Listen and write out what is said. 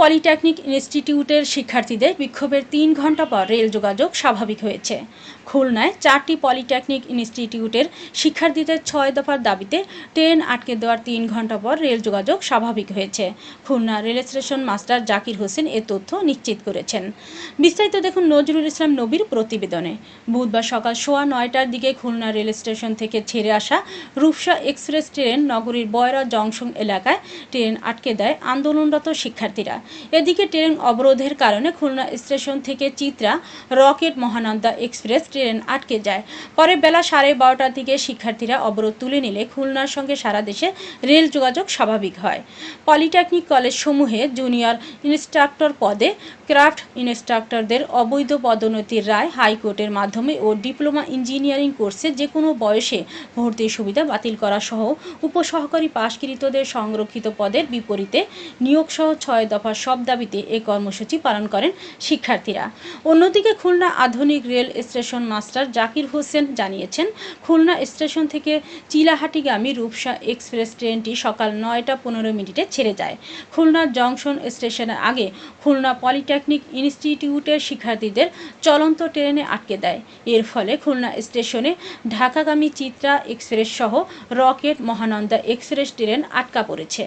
Polytechnic ইনস্টিটিউটের শিক্ষার্থীদের বিক্ষোভের তিন ঘণ্টা পর রেল যোগাযোগ স্বাভাবিক হয়েছে। খুলনায় চারটি পলিটেকনিক ইনস্টিটিউটের শিক্ষার্থীদের ছয় দফার দাবিতে ট্রেন আটকে দেওয়ার তিন ঘণ্টা পর রেল যোগাযোগ স্বাভাবিক হয়েছে। Khulna rail station master Zakir Hossain এ তথ্য নিশ্চিত করেছেন। বিস্তারিত দেখুন নজরুল ইসলাম নবীর প্রতিবেদনে। বুধবার সকাল সোয়া নয়টার দিকে খুলনা রেল স্টেশন থেকে ছেড়ে আসা রূপসা এক্সপ্রেস ট্রেন নগরীর বয়রা জংশন এলাকায় ট্রেন আটকে দেয় আন্দোলনরত শিক্ষার্থীরা। এদিকে ট্রেন অবরোধের কারণে খুলনা স্টেশন থেকে Chitra rocket Mahananda express train আটকে যায়। পরে বেলা সাড়ে বারোটার দিকে শিক্ষার্থীরা অবরোধ তুলে নিলে খুলনার সঙ্গে সারা দেশে রেল যোগাযোগ স্বাভাবিক হয়। পলিটেকনিক কলেজ সমূহে জুনিয়র ইনস্ট্রাক্টর পদে ক্রাফট ইনস্ট্রাক্টরদের অবৈধ পদোন্নতির রায় হাইকোর্টের মাধ্যমে ও ডিপ্লোমা ইঞ্জিনিয়ারিং কোর্সে যে কোনো বয়সে ভর্তির সুবিধা বাতিল করা সহ উপসহকারী পাশকৃতদের সংরক্ষিত পদের বিপরীতে নিয়োগসহ ছয় দফা সব দাবিতে এ কর্মসূচি পালন করেন শিক্ষার্থীরা। অন্যদিকে খুলনা আধুনিক rail station master Zakir Hossain জানিয়েছেন, খুলনা স্টেশন থেকে চিলাহাটিগামী রূপসা এক্সপ্রেস ট্রেনটি সকাল নয়টা পনেরো মিনিটে ছেড়ে যায়। খুলনা জংশন স্টেশনের আগে খুলনা পলিটেকনিক ইনস্টিটিউটের শিক্ষার্থীদের চলন্ত ট্রেনে আটকে দেয়। এর ফলে খুলনা স্টেশনে ঢাকাগামী চিত্রা এক্সপ্রেস সহ রকেট মহানন্দা এক্সপ্রেস ট্রেন আটকা পড়েছে।